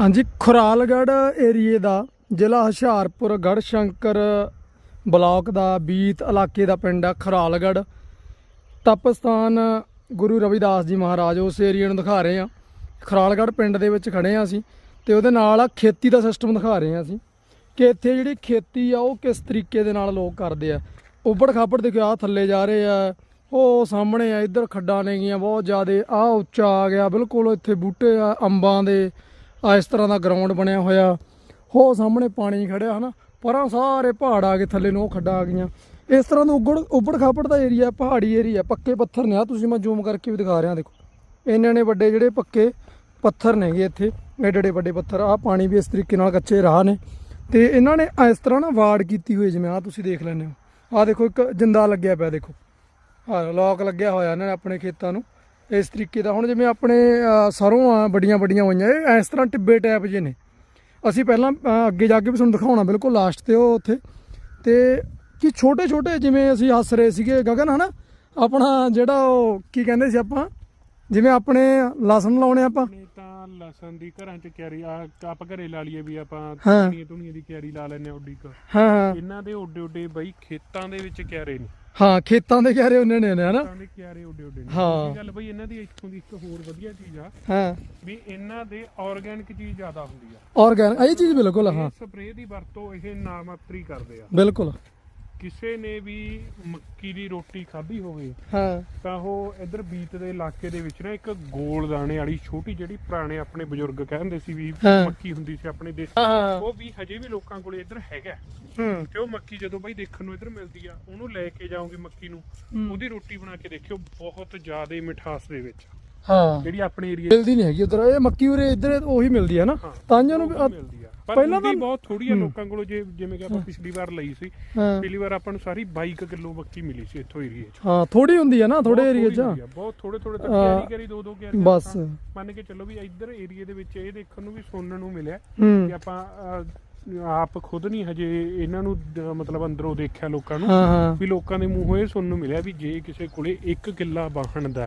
ਹਾਂਜੀ, ਖੁਰਾਲਗੜ੍ਹ ਏਰੀਏ ਦਾ ਜ਼ਿਲ੍ਹਾ ਹੁਸ਼ਿਆਰਪੁਰ, ਗੜ੍ਹਸ਼ੰਕਰ ਬਲਾਕ ਦਾ ਬੀਤ ਇਲਾਕੇ ਦਾ ਪਿੰਡ ਆ ਖੁਰਾਲਗੜ੍ਹ। ਤਪਸਥਾਨ ਗੁਰੂ ਰਵਿਦਾਸ ਜੀ ਮਹਾਰਾਜ, ਉਸ ਏਰੀਏ ਨੂੰ ਦਿਖਾ ਰਹੇ ਆ ਖੁਰਾਲਗੜ੍ਹ ਪਿੰਡ ਦੇ ਵਿੱਚ ਖੜੇ ਆ ਅਸੀਂ ਤੇ ਉਹਦੇ ਨਾਲ ਆ ਖੇਤੀ ਦਾ ਸਿਸਟਮ ਦਿਖਾ ਰਹੇ ਆ ਅਸੀਂ ਕਿ ਇੱਥੇ ਜਿਹੜੀ ਖੇਤੀ ਆ ਉਹ ਕਿਸ ਤਰੀਕੇ ਦੇ ਨਾਲ ਲੋਕ ਕਰਦੇ ਆ। ਉੱਬੜ ਖਾਬੜ ਦੇ ਆ ਥੱਲੇ ਜਾ ਰਹੇ ਆ, ਉਹ ਸਾਹਮਣੇ ਆ, ਇੱਧਰ ਖੱਡਾਂ ਨੇਗੀਆਂ ਬਹੁਤ ਜ਼ਿਆਦੇ ਆ ਉੱਚਾ ਆ ਗਿਆ, ਬਿਲਕੁਲ ਇੱਥੇ ਬੂਟੇ ਆ, ਅੰਬਾਂ ਦੇ ਆ ਇਸ ਤਰ੍ਹਾਂ ਦਾ ਗਰਾਊਂਡ ਬਣਿਆ ਹੋਇਆ। ਹੋ ਸਾਹਮਣੇ ਪਾਣੀ ਖੜਿਆ, ਹਨਾ? ਪਰਾਂ ਸਾਰੇ ਪਹਾੜ ਆ ਗਏ, ਥੱਲੇ ਨੂੰ ਉਹ ਖੱਡਾਂ ਆ ਗਈਆਂ। ਇਸ ਤਰ੍ਹਾਂ ਦਾ ਉੱਗੜ ਉੱਬੜ ਖਾਪੜ ਦਾ ਏਰੀਆ ਪਹਾੜੀ ਏਰੀਆ ਪੱਕੇ ਪੱਥਰ ਨੇ। ਆ ਤੁਸੀਂ ਮੈਂ ਜ਼ੂਮ ਕਰਕੇ ਵੀ ਦਿਖਾ ਰਿਹਾ, ਦੇਖੋ। ਇੰਨੇ ਨੇ ਵੱਡੇ ਜਿਹੜੇ ਪੱਕੇ ਪੱਥਰ ਨੇਗੇ ਇੱਥੇ ਐਡੇ ਐਡੇ ਵੱਡੇ ਪੱਥਰ। ਆ ਪਾਣੀ ਵੀ ਇਸ ਤਰੀਕੇ ਨਾਲ ਕੱਚੇ ਰਾਹ ਨੇ। ਤੇ ਇਹਨਾਂ ਨੇ ਇਸ ਤਰ੍ਹਾਂ ਨਾ ਵਾੜ ਕੀਤੀ ਹੋਈ, ਜਿਵੇਂ ਆ ਤੁਸੀਂ ਦੇਖ ਲੈਂਦੇ ਹੋ। ਆ ਦੇਖੋ ਇੱਕ ਜਿੰਦਾ ਲੱਗਿਆ ਪਿਆ, ਦੇਖੋ। ਹਾਂ ਲੋਕ ਲੱਗਿਆ ਹੋਇਆ ਇਹਨਾਂ ਨੇ ਆਪਣੇ ਖੇਤਾਂ ਨੂੰ। ਇਸ ਤਰੀਕੇ ਦਾ। ਹੁਣ ਜਿਵੇਂ ਆਪਣੇ ਸਰੋਂ ਆ ਵੱਡੀਆਂ ਵੱਡੀਆਂ ਹੋਈਆਂ ਇਹ ਇਸ ਤਰ੍ਹਾਂ ਟਿੱਬੇ ਟੈਪ ਜੇ ਨੇ। ਅਸੀਂ ਪਹਿਲਾਂ ਅੱਗੇ ਜਾ ਕੇ ਵੀ ਤੁਹਾਨੂੰ ਦਿਖਾਉਣਾ ਬਿਲਕੁਲ ਲਾਸਟ ਤੇ ਉਹ ਉੱਥੇ। ਤੇ ਕਿ ਛੋਟੇ ਛੋਟੇ ਜਿਵੇਂ ਅਸੀਂ ਹੱਸ ਰਹੇ ਸੀਗੇ ਗਗਨ ਹਨਾ? ਆਪਣਾ ਜਿਹੜਾ ਉਹ ਕੀ ਕਹਿੰਦੇ ਸੀ ਆਪਾਂ? ਜਿਵੇਂ ਆਪਣੇ ਲਸਣ ਲਾਉਣੇ ਆਪਾਂ। ਤਾਂ ਲਸਣ ਦੀ ਘਰਾਂ 'ਚ ਕਿਆਰੀ ਆਪ ਘਰੇ ਲਾ ਲਈਏ ਵੀ ਆਪਾਂ ਹਾਂ। ਧਨੀਆਂ ਧੁਨੀਆਂ ਦੀ ਕਿਆਰੀ ਲਾ ਲੈਨੇ ਉੱਡੀ ਕ। ਹਾਂ ਇਹਨਾਂ ਦੇ ਓਡੇ ਓਡੇ ਬਈ ਖੇਤਾਂ ਦੇ ਵਿੱਚ ਕਿਆਰੇ ਨੇ। ਹਾਂ ਖੇਤਾਂ ਦੇ ਘਰੇ ਉਹਨੇ ਨੇ ਹਨਾ ਖੇਤਾਂ ਦੇ ਕਿਆਰੇ ਓਡੇ ਓਡੇ ਨੇ। ਹਾਂ। ਦੂਜੀ ਗੱਲ ਬਈ ਇਹਨਾਂ ਦੀ ਇੱਥੋਂ ਦੀ ਇੱਕ ਹੋਰ ਵਧੀਆ ਚੀਜ਼ ਆ ਹਾਂ। ਵੀ ਇਹਨਾਂ ਦੇ ਆਰਗੈਨਿਕ ਚੀਜ਼ ਜ਼ਿਆਦਾ ਹੁੰਦੀ ਆ। ਆਰਗੈਨ ਇਹ ਚੀਜ਼ ਬਿਲਕੁਲ ਹਾਂ। ਇਹ ਸਪਰੇਅ ਦੀ ਵਰਤੋਂ ਇਹ ਨਾਮਾਤਰੀ ਕਰਦੇ ਆ। ਬਿਲਕੁਲ। ਕਿਸੇ ਨੇ ਵੀ ਮੱਕੀ ਦੀ ਰੋਟੀ ਖਾਧੀ ਹੋਵੇ ਹਾਂ। ਤਾਂ ਉਹ ਇਧਰ ਬੀਤ ਦੇ ਇਲਾਕੇ ਦੇ ਵਿੱਚ ਨਾ ਇੱਕ ਗੋਲ ਦਾਣੇ ਵਾਲੀ ਛੋਟੀ ਜਿਹੜੀ ਪੁਰਾਣੇ ਆਪਣੇ ਬਜ਼ੁਰਗ ਕਹਿੰਦੇ ਸੀ ਵੀ ਹਾਂ। ਮੱਕੀ ਹੁੰਦੀ ਸੀ ਆਪਣੇ ਦੇਸ਼ ਹਾਂ ਉਹ ਵੀ ਹਜੇ ਵੀ ਲੋਕਾਂ ਕੋਲੇ ਇੱਧਰ ਹੈਗਾ। ਹੂੰ। ਤੇ ਉਹ ਮੱਕੀ ਜਦੋਂ ਬਈ ਦੇਖਣ ਨੂੰ ਇੱਧਰ ਮਿਲਦੀ ਆ ਉਹਨੂੰ ਲੈ ਕੇ ਜਾਓਗੇ ਮੱਕੀ ਨੂੰ। ਉਹਦੀ ਰੋਟੀ ਬਣਾ ਕੇ ਦੇਖਿਓ ਬਹੁਤ ਜ਼ਿਆਦਾ ਮਿਠਾਸ ਦੇ ਵਿੱਚ। ਹਾਂ। ਜਿਹੜੀ ਆਪਣੇ ਏਰੀਆ ਮਿਲਦੀ ਨਹੀਂ ਹੈਗੀ ਉਧਰ ਇਹ ਮੱਕੀ ਉਰੇ ਇੱਧਰ ਉਹੀ ਮਿਲਦੀ ਹੈ ਨਾ। ਹਾਂ। ਤਾਂ ਨੂੰ ਵੀ- ਮਿਲਦੀ ਆ। ਪਹਿਲਾਂ ਤਾਂ- ਬਹੁਤ ਥੋੜੀ ਆ ਲੋਕਾਂ ਕੋਲੋਂ ਜੇ ਜਿਵੇਂ ਕਿ ਆਪਾਂ ਪਿਛਲੀ ਵਾਰ ਲਈ ਸੀ ਪਿਛਲੀ ਵਾਰ ਆਪਾਂ ਨੂੰ ਸਾਰੀ 22 ਕਿਲੋ ਮੱਕੀ ਮਿਲੀ ਸੀ ਇੱਥੋਂ ਏਰੀਏ 'ਚ। ਹਾਂ ਥੋੜੀ ਹੁੰਦੀ ਹੈ ਨਾ ਥੋੜੇ ਥੋੜ੍ਹੀ 'ਚ। ਆ, ਬਹੁਤ ਥੋੜੇ ਥੋੜੇ ਤੱਕ। ਕੈਰੀ ਕਰੀ ਦੋ ਦੋ ਕੈਰੀ ਬਸ। ਮੰਨ ਕੇ ਚੱਲੋ ਵੀ ਇੱਧਰ ਏਰੀਏ ਦੇ ਵਿੱਚ ਇਹ ਦੇਖਣ ਨੂੰ ਵੀ ਸੁਣਨ ਨੂੰ ਮਿਲਿਆ ਕਿ ਆਪਾਂ ਆਪ ਖੁਦ ਨਹੀਂ ਹਜੇ ਇਹਨਾਂ ਨੂੰ ਮਤਲਬ ਅੰਦਰੋਂ ਦੇਖਿਆ ਲੋਕਾਂ ਨੂੰ ਵੀ ਲੋਕਾਂ ਦੇ ਮੂੰਹੋਂ ਇਹ ਸੁਣਨ ਨੂੰ ਮਿਲਿਆ ਵੀ ਜੇ ਕਿਸੇ ਕੋਲੇ 1 ਕਿੱਲਾ ਵਾਹਣ ਦਾ